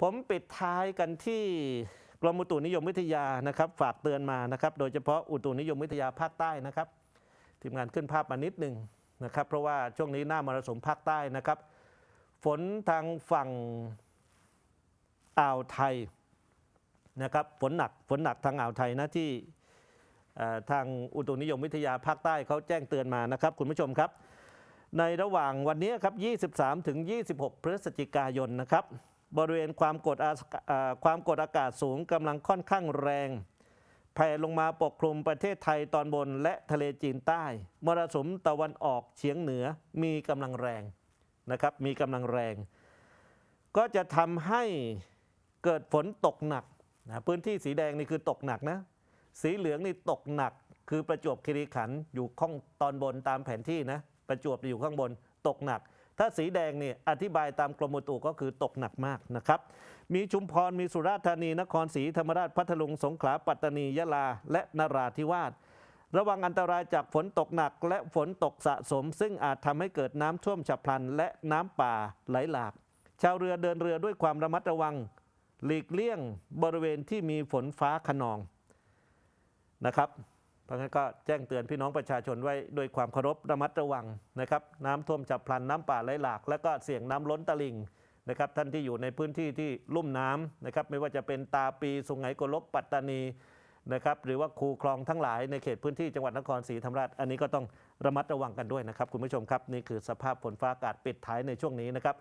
ผมปิดท้ายกันที่กรมอุตุนิยมวิทยานะครับ ฝากเตือนมานะครับ โดยเฉพาะอุตุนิยมวิทยาภาคใต้นะครับ ทีมงานขึ้นภาพมานิดหนึ่งนะครับ เพราะว่าช่วงนี้หน้ามรสุมภาคใต้นะครับ ฝนทางฝั่งอ่าวไทยนะครับฝนหนักฝนหนักทางอ่าวไทยนะที่ทางอุตุนิยมวิทยาภาคใต้เขาแจ้งเตือนมานะครับ คุณผู้ชมครับ ในระหว่างวันนี้ครับ 23 ถึง 26 พฤศจิกายนนะครับ บริเวณความกดความกดอากาศสูงกำลังค่อนข้างแรงแผ่ลงมาปกคลุมประเทศไทยตอนบนและทะเลจีนใต้มรสุมตะวันออกเฉียงเหนือมีกำลังแรงนะครับมีกำลังแรง ก็จะทำให้เกิดฝนตกหนักนะพื้นที่สีแดงนี่คือตกหนักนะ สีเหลืองนี่ตกหนัก คือประจวบคีรีขันธ์อยู่ข้องตอนบนตามแผนที่นะประจวบอยู่ข้างบนตกหนัก ถ้าสีแดงนี่อธิบายตามกรมอุตุก็คือตกหนักมากนะครับ มีชุมพรมีสุราษฎร์ธานีนครศรีธรรมราชพัทลุงสงขลาปัตตานียะลา และนราธิวาสระวังอันตรายจากฝนตกหนักและฝนตกสะสม ซึ่งอาจทำให้เกิดน้ำท่วมฉับพลัน และน้ำป่าไหลหลาก ชาวเรือเดินเรือด้วยความระมัดระวัง หลีกเลี่ยงบริเวณที่มีฝนฟ้าขนองนะครับ เพราะงั้นก็แจ้งเตือนพี่น้องประชาชนไว้ด้วยความเคารพระมัดระวังนะครับน้ำท่วมฉับพลันน้ำป่าไหลหลาก และก็เสี่ยงน้ำล้นตลิ่งนะครับท่านที่อยู่ในพื้นที่ที่ลุ่มน้ำนะครับไม่ว่าจะเป็นตาปีสุไหงโกลกปัตตานีนะครับหรือว่าคูคลองทั้งหลายในเขตพื้นที่จังหวัดนครศรีธรรมราช อันนี้ก็ต้องระมัดระวังกันด้วยนะครับ คุณผู้ชมครับ นี่คือสภาพฝนฟ้าอากาศปิดท้ายในช่วงนี้นะครับ